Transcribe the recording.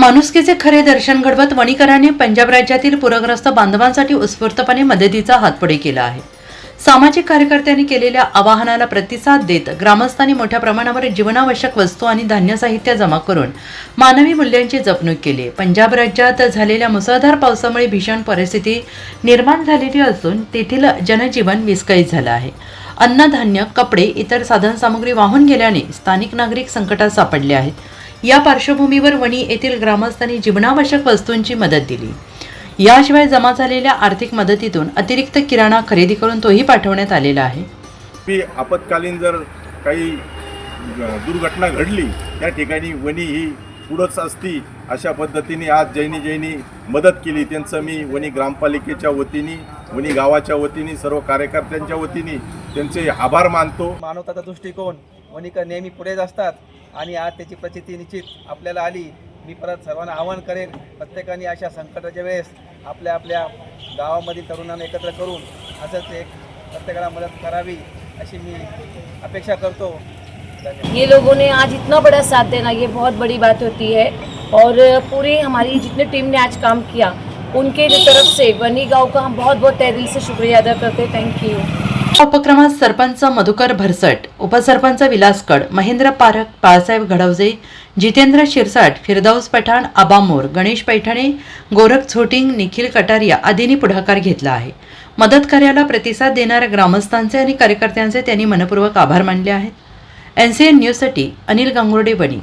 माणुसकीचे खरे दर्शन घडवत वणीकरांनी पंजाब राज्यातील पूरग्रस्त बांधवांसाठी उत्स्फूर्तपणे मदतीचा हातपुढे केला आहे. सामाजिक कार्यकर्त्यांनी केलेल्या आवाहनाला प्रतिसाद देत ग्रामस्थांनी मोठ्या प्रमाणावर जीवनावश्यक वस्तू आणि धान्य साहित्य जमा करून मानवी मूल्यांची जपणूक केली. पंजाब राज्यात झालेल्या मुसळधार पावसामुळे भीषण परिस्थिती निर्माण झालेली असून तेथील जनजीवन विस्कळीत झालं आहे. अन्नधान्य कपडे इतर साधनसामुग्री वाहून गेल्याने स्थानिक नागरिक संकटात सापडले आहेत. या पार्श्वभूमीवर वणी येथील ग्रामस्थांनी जीवनावश्यक वस्तूंची मदत दिली. याशिवाय जमा झालेल्या आर्थिक मदतीतून अतिरिक्त किराणा खरेदी करून तोही पाठवण्यात आलेला आहे. की आपत्कालीन जर काही दुर्घटना घडली त्या ठिकाणी वणी ही पुढंच असती अशा पद्धतीने आज जैनी जैनी मदत केली त्यांचं मी वणी ग्रामपालिकेच्या वतीने वणी गावाच्या वतीने सर्व कार्यकर्त्यांच्या वतीने त्यांचे आभार मानतो. मानवताचा दृष्टिकोन वणिकर नेहमी पुढेच असतात. आणि आज त्याची प्रचिती निश्चित आपल्याला आली. मी परत सर्वांना आवाहन करेन प्रत्येकाने अशा संकटाच्या वेळेस आपल्या आपल्या गावामधील तरुणांना एकत्र करून असंच एक प्रत्येकाला मदत करावी अशी मी अपेक्षा करतो. ये लोगों ने आज इतना बड़ा साथ देना ये बहुत बड़ी बात होती है। और पूरी हमारी जितने टीम ने आज काम किया उनके तरफ से बनी गांव का हम बहुत बहुत तहे से शुक्रिया अदा करते हैं। थैंक यू उपक्रमात सरपंच मधुकर भरसट उपसरपंच विलास कड महेंद्र पारख बाळासाहेब घडवजे जितेंद्र शिरसाट फिरदाऊस पठाण आबामोर गणेश पैठणे गोरख छोटिंग निखिल कटारिया आदींनी पुढाकार घेतला आहे. मदत कार्याला प्रतिसाद देणाऱ्या ग्रामस्थांचे आणि कार्यकर्त्यांचे त्यांनी मनपूर्वक आभार मानले आहेत. एन सी एन न्यूजसाठी अनिल गांगुर्डे बनी